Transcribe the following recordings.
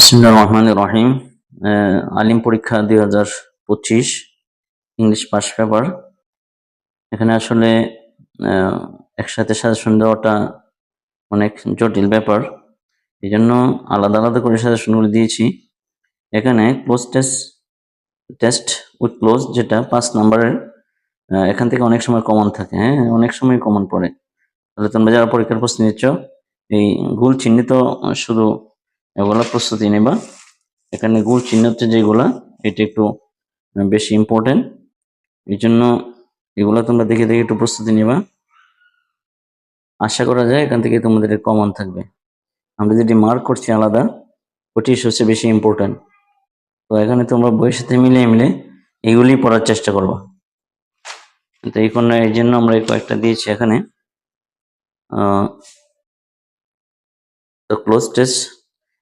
বিসমুল্লাহ রহমান রহিম। আলিম পরীক্ষা দুই হাজার পঁচিশ, ইংলিশ পাস পেপার। এখানে আসলে একসাথে সাজেশন দেওয়াটা অনেক জটিল ব্যাপার। এই জন্য আলাদা আলাদা করে সাজেশনগুলো দিয়েছি। এখানে cloze test test with cloze যেটা পাঁচ নাম্বারের এখান থেকে অনেক সময় কমন থাকে হ্যাঁ? অনেক সময় কমন পড়ে। তাহলে তোমরা যারা পরীক্ষার প্রশ্ন নিচ্ছ এই গুল চিহ্নিত শুধু এগুলা প্রস্তুতি নেবা। এখানে গুল চিহ্নিত যেগুলা, এটা একটু বেশি ইম্পর্টেন্ট এই জন্য এগুলা তোমরা দেখে দেখে একটু প্রস্তুতি নেবা। আশা করা যায় এখান থেকে তোমাদের কমন থাকবে। আমরা যেটি মার্ক করছি আলাদা, ওটি হচ্ছে বেশি ইম্পর্টেন্ট তো এখানে তোমরা বইয়ের সাথে মিলিয়ে মিলে এগুলি পড়ার চেষ্টা করবা। তো এই কোনো এই জন্য আমরা এই কয়েকটা দিয়েছি এখানে। ক্লোজ টেস্ট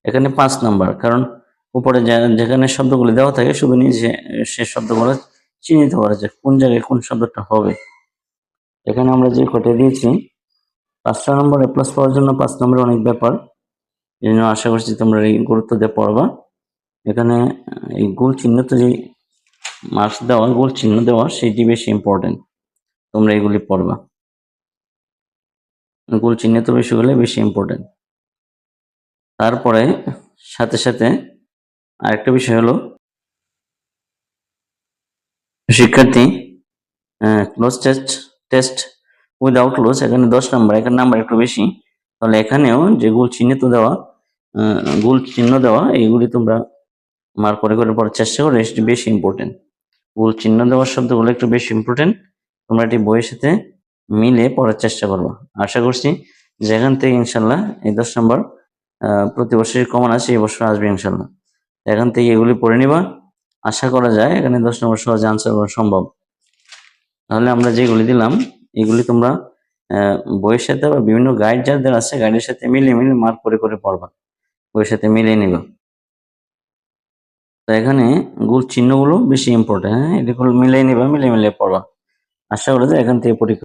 এখানে পাঁচ নাম্বার, কারণ উপরে যেখানে শব্দগুলি দেওয়া থাকে, শুধু নিজে সে শব্দগুলো চিহ্নিত করা যায় কোন জায়গায় কোন শব্দটা হবে। এখানে আমরা যে কটা দিয়েছি পাঁচটা নম্বর এ প্লাস পাওয়ার জন্য পাঁচ নম্বরে অনেক ব্যাপার। এই জন্য আশা করছি তোমরা এই গুরুত্ব দিয়ে পড়বা। এখানে এই গোল চিহ্নিত যে মার্কস দেওয়া, গোল চিহ্ন দেওয়া সেইটি বেশি ইম্পর্টেন্ট তোমরা এগুলি পড়বা। গোল চিহ্নিত বিষয়গুলো বেশি ইম্পর্টেন্ট তারপরে সাথে সাথে আরেকটা বিষয় হলো, শিক্ষার্থী cloze test test without cloze এখানে দশ নাম্বার এখানে নাম্বার একটু বেশি। তাহলে এখানেও যে গুল চিহ্নিত দেওয়া গুল চিহ্ন দেওয়া, এইগুলি তোমরা মার করে করে পড়ার চেষ্টা করো, এটি বেশি ইম্পর্টেন্ট গুল চিহ্ন দেওয়ার শব্দগুলো একটু বেশি ইম্পর্টেন্ট তোমরা এটি বইয়ের সাথে মিলে পড়ার চেষ্টা করব। আশা করছি যেখান থেকে ইনশাল্লাহ এই দশ নম্বর প্রতি বছরই কমন আছে এই বছর আসবে ইনশাল্লাহ এখান থেকে এগুলি পড়ে নিবা। আশা করা যায় এখানে দশ নম্বর সহজে আনসার করা সম্ভব। তাহলে আমরা যেগুলি দিলাম, এগুলি তোমরা বইয়ের সাথে বা বিভিন্ন গাইড যাদের আছে গাইডের সাথে মিলিয়ে মিলিয়ে মার্ক করে করে পড়বা। বইয়ের সাথে মিলিয়ে নিবা। তো এখানে গুল চিহ্নগুলো বেশি ইম্পর্টেন্ট হ্যাঁ? এগুলো মিলিয়ে নিবা, মিলিয়ে মিলিয়ে পড়বা। আশা করা যায় এখান থেকে পরীক্ষা